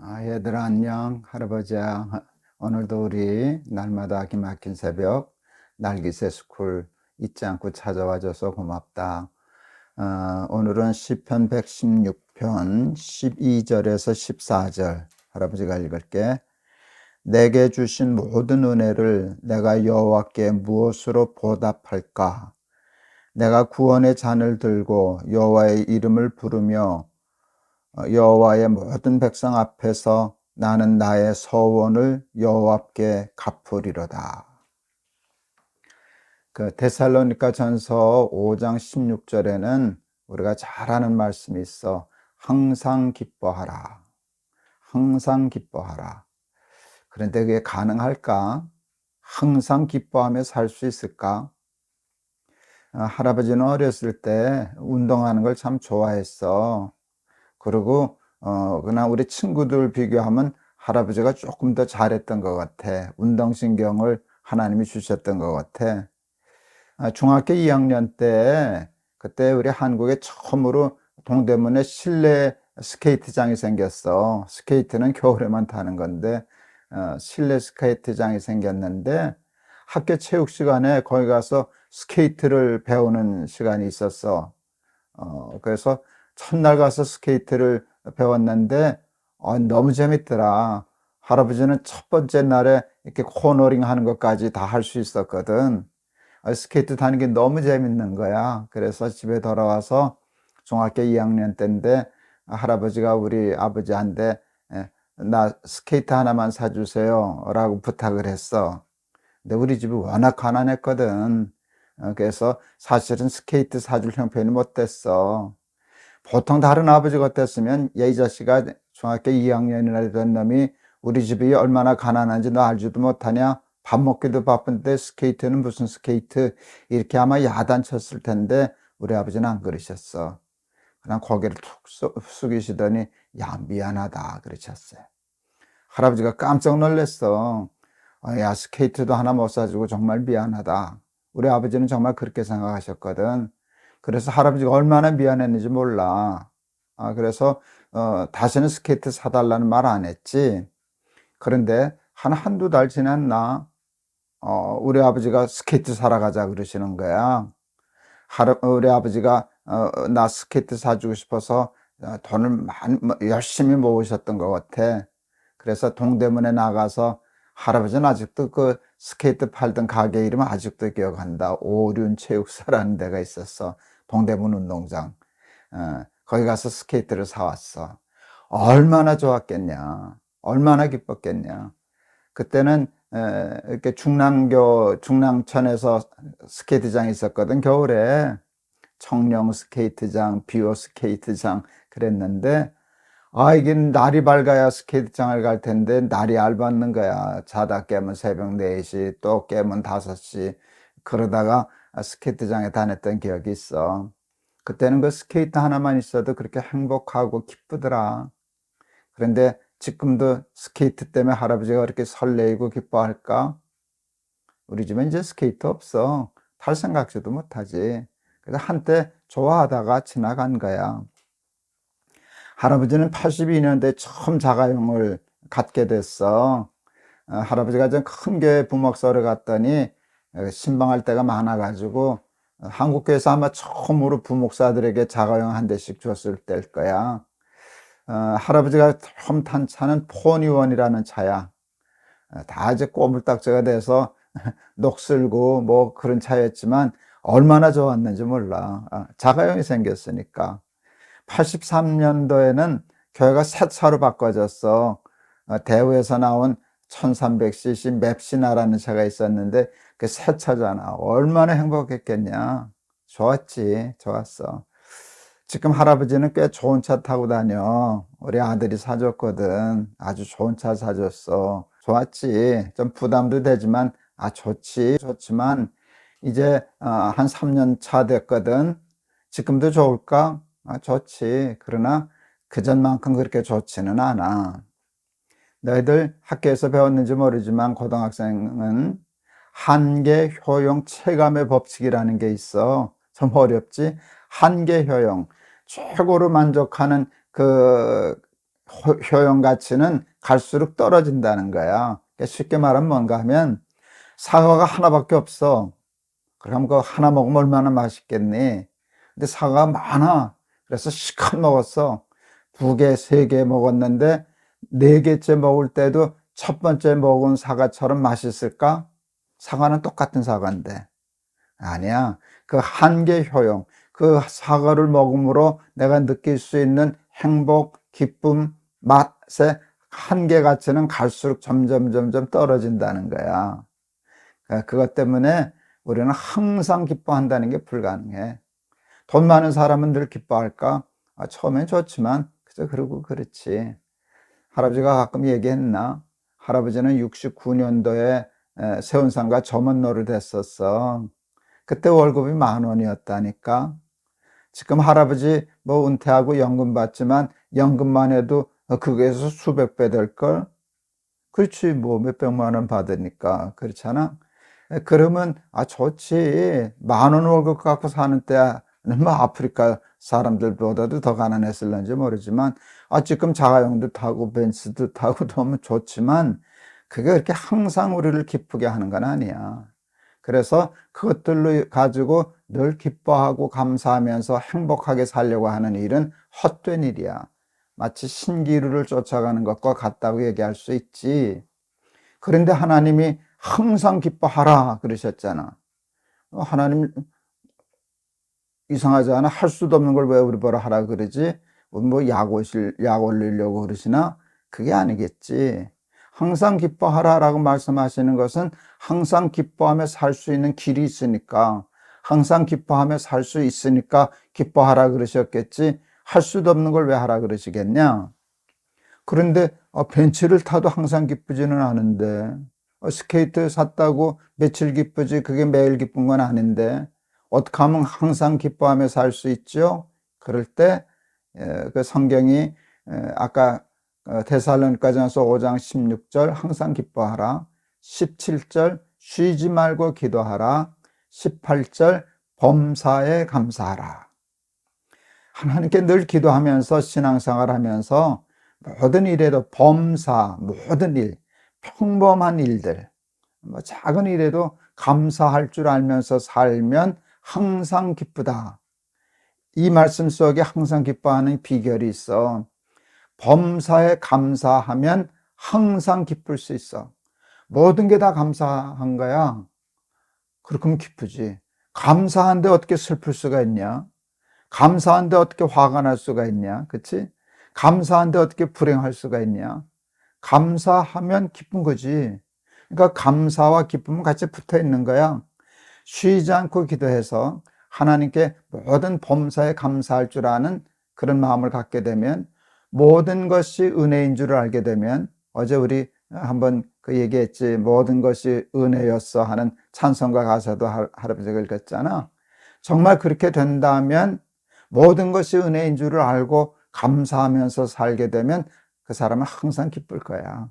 아, 얘들아 안녕. 할아버지야 오늘도 우리 날마다 기막힌 새벽 날기새 스쿨 잊지 않고 찾아와줘서 고맙다. 어, 오늘은 시편 116편 12절에서 14절. 할아버지가 읽을게. 내게 주신 모든 은혜를 내가 여호와께 무엇으로 보답할까? 내가 구원의 잔을 들고 여호와의 이름을 부르며 어, 여호와의 모든 백성 앞에서 나는 나의 서원을 여호와께 갚으리로다. 그 데살로니가 전서 5장 16절에는 우리가 잘 아는 말씀이 있어. 항상 기뻐하라. 항상 기뻐하라. 그런데 그게 가능할까? 항상 기뻐하며 살 수 있을까? 어, 할아버지는 어렸을 때 운동하는 걸 참 좋아했어. 그리고 어 그냥 우리 친구들 비교하면 할아버지가 조금 더 잘했던 것 같아. 운동신경을 하나님이 주셨던 것 같아. 아, 중학교 2학년 때 그때 우리 한국에 처음으로 동대문에 실내 스케이트장이 생겼어. 스케이트는 겨울에만 타는 건데 어, 실내 스케이트장이 생겼는데 학교 체육 시간에 거기 가서 스케이트를 배우는 시간이 있었어. 어, 그래서 첫날 가서 스케이트를 배웠는데 어, 너무 재밌더라. 할아버지는 첫 번째 날에 이렇게 코너링 하는 것까지 다 할 수 있었거든. 아, 스케이트 타는 게 너무 재밌는 거야. 그래서 집에 돌아와서 중학교 2학년 때인데 할아버지가 우리 아버지한테 에, 나 스케이트 하나만 사주세요 라고 부탁을 했어. 근데 우리 집이 워낙 가난했거든. 어, 그래서 사실은 스케이트 사줄 형편이 못 됐어. 보통 다른 아버지 같았으면 야 이 자식아 중학교 2학년이나 된 놈이 우리 집이 얼마나 가난한지 너 알지도 못하냐? 밥 먹기도 바쁜데 스케이트는 무슨 스케이트? 이렇게 아마 야단쳤을 텐데 우리 아버지는 안 그러셨어. 그냥 고개를 툭 숙이시더니 야 미안하다 그러셨어요. 할아버지가 깜짝 놀랐어. 어, 야 스케이트도 하나 못 사주고 정말 미안하다. 우리 아버지는 정말 그렇게 생각하셨거든 그래서 할아버지가 얼마나 미안했는지 몰라. 아, 그래서, 어, 다시는 스케이트 사달라는 말 안 했지. 그런데 한 한두 달 지났나, 어, 우리 아버지가 스케이트 사러 가자 그러시는 거야. 하루, 우리 아버지가, 어, 나 스케이트 사주고 싶어서 어, 돈을 많이, 뭐, 열심히 모으셨던 것 같아. 그래서 동대문에 나가서 할아버지는 아직도 그 스케이트 팔던 가게 이름 아직도 기억한다. 오륜 체육사라는 데가 있었어. 동대문 운동장. 어, 거기 가서 스케이트를 사왔어. 얼마나 좋았겠냐. 얼마나 기뻤겠냐. 그때는 에, 이렇게 중랑교, 중랑천에서 스케이트장이 있었거든, 겨울에. 청령 스케이트장, 비오 스케이트장 그랬는데, 아, 이게 날이 밝아야 스케이트장을 갈 텐데, 날이 얇았는 거야. 자다 깨면 새벽 4시, 또 깨면 5시. 그러다가 스케이트장에 다녔던 기억이 있어. 그때는 그 스케이트 하나만 있어도 그렇게 행복하고 기쁘더라. 그런데 지금도 스케이트 때문에 할아버지가 그렇게 설레이고 기뻐할까? 우리 집에 이제 스케이트 없어. 탈 생각지도 못하지. 그래서 한때 좋아하다가 지나간 거야. 할아버지는 82년도에 처음 자가용을 갖게 됐어. 어, 할아버지가 좀큰게 부먹서를 갔더니 어, 신방할 때가 많아가지고 어, 한국교회에서 아마 처음으로 부목사들에게 자가용 한 대씩 줬을 때일 거야. 어, 할아버지가 처음 탄 차는 포니원이라는 차야. 어, 다 이제 꼬물딱지가 돼서 녹슬고 뭐 그런 차였지만 얼마나 좋았는지 몰라. 어, 자가용이 생겼으니까. 83년도에는 교회가 새 차로 바꿔졌어. 어, 대우에서 나온 1300cc 맵시나라는 차가 있었는데 그 새 차잖아. 얼마나 행복했겠냐. 좋았지. 좋았어. 지금 할아버지는 꽤 좋은 차 타고 다녀. 우리 아들이 사줬거든. 아주 좋은 차 사줬어. 좋았지. 좀 부담도 되지만, 아, 좋지. 좋지만, 이제, 어, 한 3년 차 됐거든. 지금도 좋을까? 아, 좋지. 그러나, 그전만큼 그렇게 좋지는 않아. 너희들 학교에서 배웠는지 모르지만 고등학생은 한계 효용 체감의 법칙이라는 게 있어. 좀 어렵지? 한계 효용. 최고로 만족하는 그 효- 효용 가치는 갈수록 떨어진다는 거야. 그러니까 쉽게 말하면 뭔가 하면 사과가 하나밖에 없어. 그럼 그 하나 먹으면 얼마나 맛있겠니? 근데 사과가 많아. 그래서 시컷 먹었어. 두 개, 세 개 먹었는데 네 개째 먹을 때도 첫 번째 먹은 사과처럼 맛있을까? 사과는 똑같은 사과인데. 아니야. 그 한계 효용, 그 사과를 먹음으로 내가 느낄 수 있는 행복, 기쁨, 맛의 한계 가치는 갈수록 점점 점점 떨어진다는 거야. 그러니까 그것 때문에 우리는 항상 기뻐한다는 게 불가능해. 돈 많은 사람은 늘 기뻐할까? 아, 처음엔 좋지만 그저 그러고 그렇지. 할아버지가 가끔 얘기했나? 할아버지는 69년도에 세운상가 점원 노릇했었어. 그때 월급이 만 원이었다니까. 지금 할아버지 뭐 은퇴하고 연금 받지만 연금만 해도 그게서 수백 배 될걸? 그렇지, 뭐 몇백만 원 받으니까. 그렇잖아? 그러면, 아, 좋지. 만 원 월급 갖고 사는 때는 뭐 아프리카 사람들보다도 더 가난했을런지 모르지만, 아, 지금 자가용도 타고 벤츠도 타고 너무 좋지만, 그게 그렇게 항상 우리를 기쁘게 하는 건 아니야. 그래서 그것들로 가지고 늘 기뻐하고 감사하면서 행복하게 살려고 하는 일은 헛된 일이야. 마치 신기루를 쫓아가는 것과 같다고 얘기할 수 있지. 그런데 하나님이 항상 기뻐하라 그러셨잖아. 어, 하나님 이상하지 않아? 할 수도 없는 걸 왜 우리 보라 하라 그러지? 뭐약 오실, 약 올리려고 그러시나? 그게 아니겠지. 항상 기뻐하라라고 말씀하시는 것은 항상 기뻐하며 살 수 있는 길이 있으니까, 항상 기뻐하며 살 수 있으니까 기뻐하라 그러셨겠지. 할 수도 없는 걸 왜 하라 그러시겠냐? 그런데 어, 벤츠를 타도 항상 기쁘지는 않은데, 어, 스케이트 샀다고 며칠 기쁘지 그게 매일 기쁜 건 아닌데, 어떻게 하면 항상 기뻐하며 살 수 있죠? 그럴 때, 그 성경이 아까 데살로니가전서 5장 16절 항상 기뻐하라. 17절 쉬지 말고 기도하라. 18절 범사에 감사하라. 하나님께 늘 기도하면서 신앙생활 하면서 모든 일에도 범사, 모든 일, 평범한 일들, 뭐 작은 일에도 감사할 줄 알면서 살면 항상 기쁘다. 이 말씀 속에 항상 기뻐하는 비결이 있어. 범사에 감사하면 항상 기쁠 수 있어. 모든 게 다 감사한 거야. 그렇게 기쁘지. 감사한데 어떻게 슬플 수가 있냐? 감사한데 어떻게 화가 날 수가 있냐? 그치? 감사한데 어떻게 불행할 수가 있냐? 감사하면 기쁜 거지. 그러니까 감사와 기쁨은 같이 붙어 있는 거야. 쉬지 않고 기도해서 하나님께 모든 범사에 감사할 줄 아는 그런 마음을 갖게 되면 모든 것이 은혜인 줄을 알게 되면 어제 우리 한번 그 얘기했지 모든 것이 은혜였어 하는 찬송가 가사도 할아버지가 읽었잖아. 정말 그렇게 된다면 모든 것이 은혜인 줄을 알고 감사하면서 살게 되면 그 사람은 항상 기쁠 거야.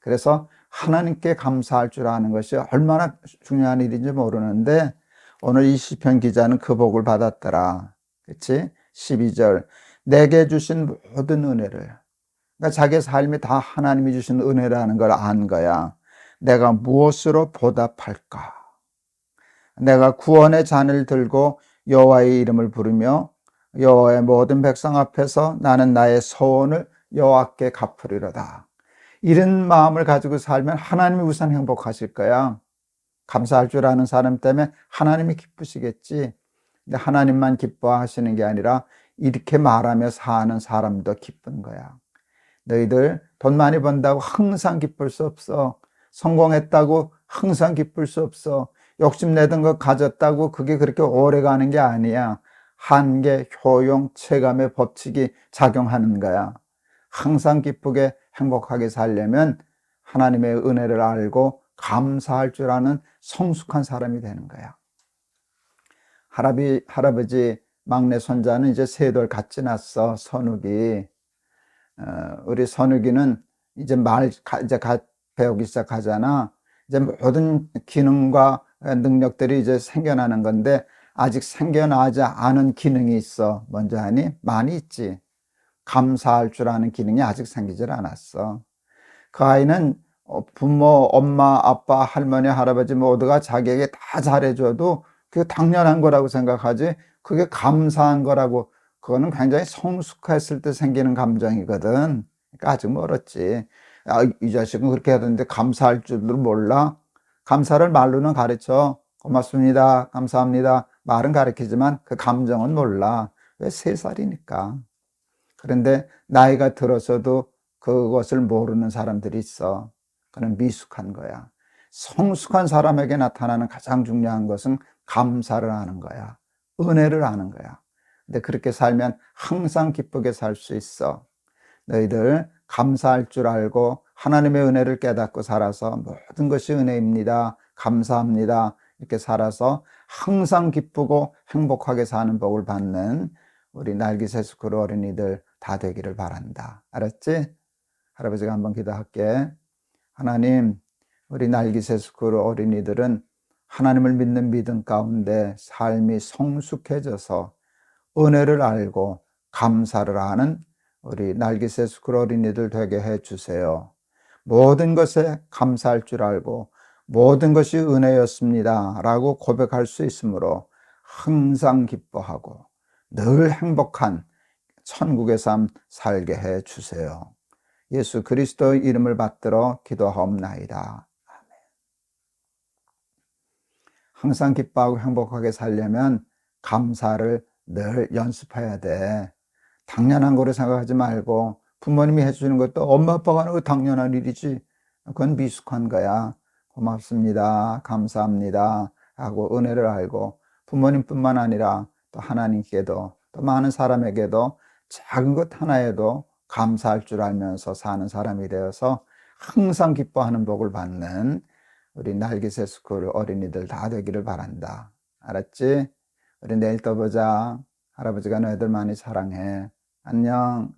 그래서 하나님께 감사할 줄 아는 것이 얼마나 중요한 일인지 모르는데 오늘 이 시편 기자는 그 복을 받았더라. 그치? 12절. 내게 주신 모든 은혜를. 그러니까 자기 삶이 다 하나님이 주신 은혜라는 걸 안 거야. 내가 무엇으로 보답할까? 내가 구원의 잔을 들고 여호와의 이름을 부르며 여호와의 모든 백성 앞에서 나는 나의 소원을 여호와께 갚으리로다. 이런 마음을 가지고 살면 하나님이 우선 행복하실 거야. 감사할 줄 아는 사람 때문에 하나님이 기쁘시겠지. 근데 하나님만 기뻐하시는 게 아니라 이렇게 말하며 사는 사람도 기쁜 거야. 너희들 돈 많이 번다고 항상 기쁠 수 없어. 성공했다고 항상 기쁠 수 없어. 욕심내던 거 가졌다고 그게 그렇게 오래 가는 게 아니야. 한계, 효용, 체감의 법칙이 작용하는 거야. 항상 기쁘게 행복하게 살려면 하나님의 은혜를 알고 감사할 줄 아는 성숙한 사람이 되는 거야. 할아비, 할아버지 막내 손자는 이제 세돌 같이 났어, 선욱이. 어, 우리 선욱이는 이제 말, 이제 배우기 시작하잖아. 이제 모든 기능과 능력들이 이제 생겨나는 건데, 아직 생겨나지 않은 기능이 있어. 먼저 하니? 많이 있지. 감사할 줄 아는 기능이 아직 생기질 않았어. 그 아이는 어, 부모, 엄마, 아빠, 할머니, 할아버지 모두가 자기에게 다 잘해줘도 그게 당연한 거라고 생각하지 그게 감사한 거라고 그거는 굉장히 성숙했을 때 생기는 감정이거든. 그러니까 아직 멀었지. 아, 이 자식은 그렇게 하던데 감사할 줄도 몰라. 감사를 말로는 가르쳐. 고맙습니다. 감사합니다. 말은 가르치지만 그 감정은 몰라. 왜 세 살이니까. 그런데 나이가 들어서도 그것을 모르는 사람들이 있어. 그는 미숙한 거야. 성숙한 사람에게 나타나는 가장 중요한 것은 감사를 하는 거야. 은혜를 아는 거야. 근데 그렇게 살면 항상 기쁘게 살 수 있어. 너희들 감사할 줄 알고 하나님의 은혜를 깨닫고 살아서 모든 것이 은혜입니다. 감사합니다. 이렇게 살아서 항상 기쁘고 행복하게 사는 복을 받는 우리 날기새스크루 어린이들 다 되기를 바란다. 알았지? 할아버지가 한번 기도할게. 하나님, 우리 날기새스크루 어린이들은 하나님을 믿는 믿음 가운데 삶이 성숙해져서 은혜를 알고 감사를 하는 우리 날기새스크루 어린이들 되게 해 주세요. 모든 것에 감사할 줄 알고 모든 것이 은혜였습니다. 라고 고백할 수 있으므로 항상 기뻐하고 늘 행복한 천국의 삶 살게 해 주세요. 예수 그리스도의 이름을 받들어 기도하옵나이다. 항상 기뻐하고 행복하게 살려면 감사를 늘 연습해야 돼. 당연한 거로 생각하지 말고 부모님이 해주는 것도 엄마 아빠가 하는 거 당연한 일이지. 그건 미숙한 거야. 고맙습니다. 감사합니다. 하고 은혜를 알고 부모님뿐만 아니라 또 하나님께도 또 많은 사람에게도 작은 것 하나에도 감사할 줄 알면서 사는 사람이 되어서 항상 기뻐하는 복을 받는 우리 날개새 스쿨 어린이들 다 되기를 바란다. 알았지? 우리 내일 또 보자. 할아버지가 너희들 많이 사랑해. 안녕.